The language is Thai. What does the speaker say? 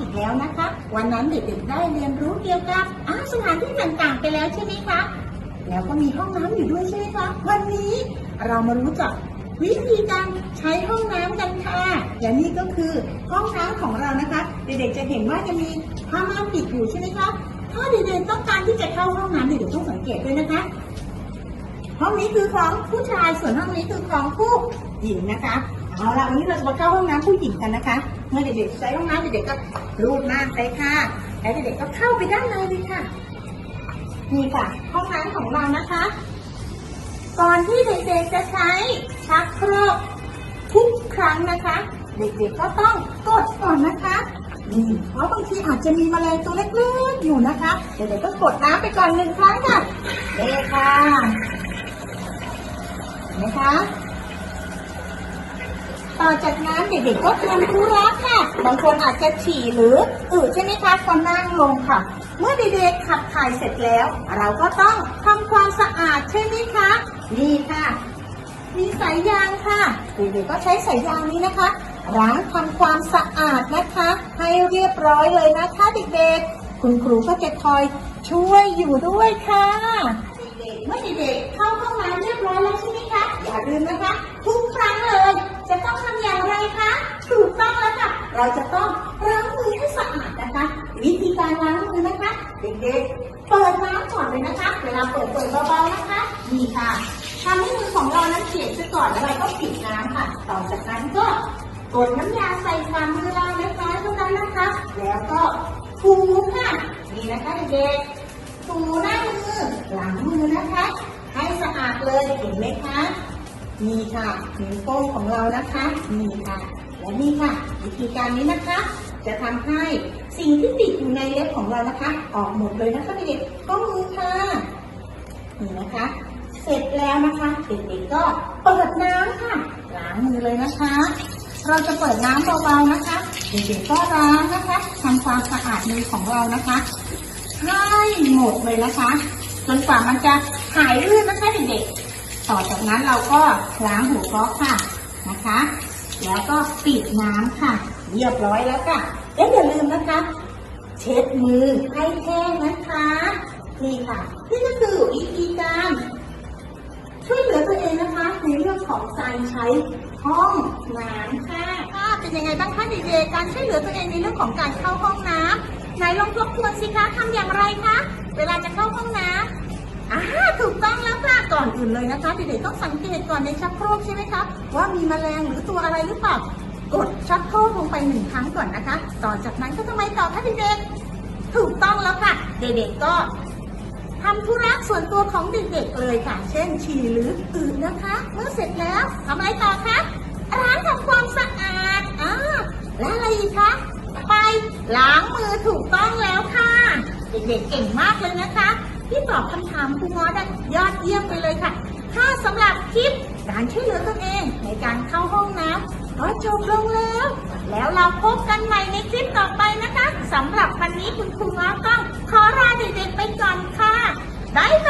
อีกแล้วนะคะ วันนั้นเด็กๆได้เรียนรู้เกี่ยวกับอาสถานที่ต่างๆไปแล้วใช่ไหมคะ แล้วก็มีห้องน้ำอยู่ด้วยใช่ไหมคะ วันนี้เรามารู้จักวิธีการใช้ห้องน้ำกันค่ะและนี่ก็คือห้องน้ำของเรานะคะ เด็กๆจะเห็นว่าจะมีผ้าม่านปิดอยู่ใช่ไหมคะ ถ้าเด็กๆต้องการที่จะเข้าห้องน้ำเด็กๆต้องสังเกตด้วยนะคะ ห้องนี้คือของผู้ชายส่วนห้องนี้คือของผู้หญิงนะคะ เอาละวันนี้เราจะมาเข้าห้องน้ำผู้หญิงกันนะคะ เมื่อเด็กๆใช้ห้องน้ำเด็กๆก็รูดม่านไปค่ะ แล้วเด็กๆก็เข้าไปด้านในเลยค่ะ นี่ค่ะ ห้องน้ำของเรานะคะ ก่อนที่เด็กๆจะใช้ชักโครกทุกครั้งนะคะ เด็กๆก็ต้องกดก่อนนะคะนี่เพราะบางทีอาจจะมีแมลงตัวเล็กๆอยู่นะคะ เด็กๆก็กดน้ำไปก่อนหนึ่งครั้งค่ะเด็กค่ะเห็นไหมคะ ต่อจากนั้นเด็กๆก็ทำธุระค่ะ บางคนอาจจะฉี่หรืออืดใช่ไหมคะก็นั่งลงค่ะ เมื่อเด็กๆขับถ่ายเสร็จแล้ว เราก็ต้องทำความสะอาดใช่ไหมคะ นี่ค่ะ มีสายยางค่ะ เด็กๆก็ใช้สายยางนี้นะคะล้างทำความสะอาดนะคะ ให้เรียบร้อยเลยนะคะเด็กๆ คุณครูก็จะคอยช่วยอยู่ด้วยค่ะ เด็กๆเมื่อเด็กๆเข้าห้องน้ำเรียบร้อยแล้วใช่ไหมคะ อย่าลืมนะคะ เราจะต้องล้างมือให้สะอาดนะคะ วิธีการล้างมือนะคะ เด็กๆ เปิดน้ำก่อนเลยนะคะ เวลาเปิดเปิดเบาๆนะคะนี่ค่ะทำให้มือของเรานั้นเปียกซะก่อนแล้วเราก็ปิดน้ำค่ะ ต่อจากนั้นก็กดน้ำยาใส่ฝ่ามือเราเล็กน้อยเท่านั้นนะคะ แล้วก็ถูค่ะนี่นะคะเด็กๆถูหน้ามือหลังมือนะคะ ให้สะอาดเลยเห็นไหมคะนี่ค่ะนิ้วโป้งของเรานะคะนี่ค่ะ และนี่ค่ะ วิธีการนี้นะคะ จะทำให้สิ่งที่ติดอยู่ในเล็บของเรานะคะ ออกหมดเลยนะคะเด็กๆข้มือค่ะนี่นะคะ เสร็จแล้วนะคะเด็กๆก็เปิดน้ำค่ะล้างมือเลยนะคะ เราจะเปิดน้ำเบาๆนะคะเด็กๆก็ล้างนะคะทำความสะอาดมือของเรานะคะให้หมดเลยนะคะจนกว่ามันจะหายลื่นนะคะเด็กๆ ต่อจากนั้นเราก็ล้างหูก๊อกค่ะนะคะ แล้วก็ปิดน้ำค่ะ เรียบร้อยแล้วค่ะและอย่าลืมนะคะ เช็ดมือให้แห้งนะคะ นี่ค่ะ นี่ก็คือวิธีการช่วยเหลือตัวเองนะคะในเรื่องของการใช้ห้องน้ำค่ะค่ะเป็นยังไงบ้างคะเด็กๆการช่วยเหลือตัวเองในเรื่องของการเข้าห้องน้ำไหนลองทบทวนสิคะทำอย่างไรคะ เวลาจะเข้าห้องน้ำอ่าถูกต้องแล้วค่ะ ก่อนอื่นเลยนะคะเด็กๆต้องสังเกตก่อนในชักโครกใช่ไหมคะว่ามีแมลงหรือตัวอะไรหรือเปล่ากดชักโครกลงไปหนึ่งครั้งก่อนนะคะ ต่อจากนั้นก็ทำไมต่อคะเด็กๆถูกต้องแล้วค่ะ เด็กๆก็ทำธุระส่วนตัวของเด็กๆเลยค่ะ เช่นฉี่หรืออืดนะคะ เมื่อเสร็จแล้วทำอะไรต่อคะล้างทำความสะอาดอ่าแล้วอะไรอีกคะไปล้างมือถูกต้องแล้วค่ะ เด็กๆเก่งมากเลยนะคะ ที่ตอบคำถามครูมอได้ยอดเยี่ยมไปเลยค่ะ ถ้าสำหรับคลิปการช่วยเหลือตนเองในการเข้าห้องน้ำก็จบลงแล้ว แล้วเราพบกันใหม่ในคลิปต่อไปนะคะสำหรับวันนี้คุณครูมอต้องขอลาเด็กๆไปก่อนค่ะบ๊ายบาย